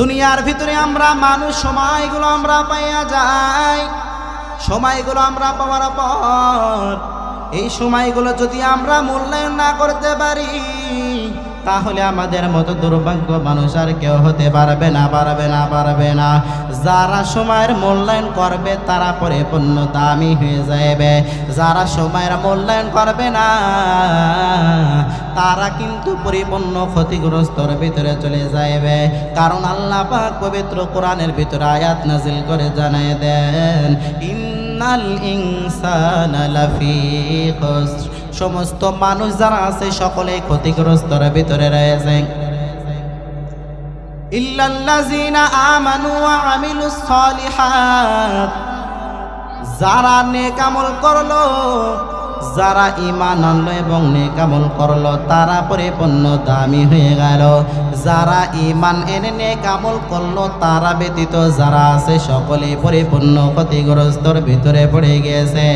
দুনিয়ার ভিতরে আমরা মানুষ, সময়গুলো আমরা পাইয়া যাই। সময়গুলো আমরা পাওয়ার পর, এই সময়গুলো যদি আমরা মূল্যায়ন না করতে পারি, তাহলে আমাদের মতো দুর্ভাগ্য মানুষ আর কেউ হতে পারবে না পারবে না পারবে না। যারা সময়ের মূল্যায়ন করবে, তারা পরিপূর্ণ দামি হয়ে যাবে যারা সময়ের মূল্যায়ন করবে না তারা কিন্তু পরিপূর্ণ ক্ষতিগ্রস্তর ভিতরে চলে যাবে কারণ আল্লাহ পাক পবিত্র কোরআনের ভিতরে আয়াত নাজিল করে জানিয়ে দেন, ইন্নাল ইনসানা লাফি সমস্ত মানুষ যারা আছে সকলেই ক্ষতিগ্রস্তর ভিতরে রয়েছে। যারা নেক আমল করল যারা ইমান আনলো এবং নেকামল করল, তারা পরিপূর্ণ দামি হয়ে গেল। যারা ইমান এনে নেকামল করল, তারা ব্যতীত যারা আছে সকলে পরিপূর্ণ ক্ষতিগ্রস্তর ভিতরে পড়ে গেছে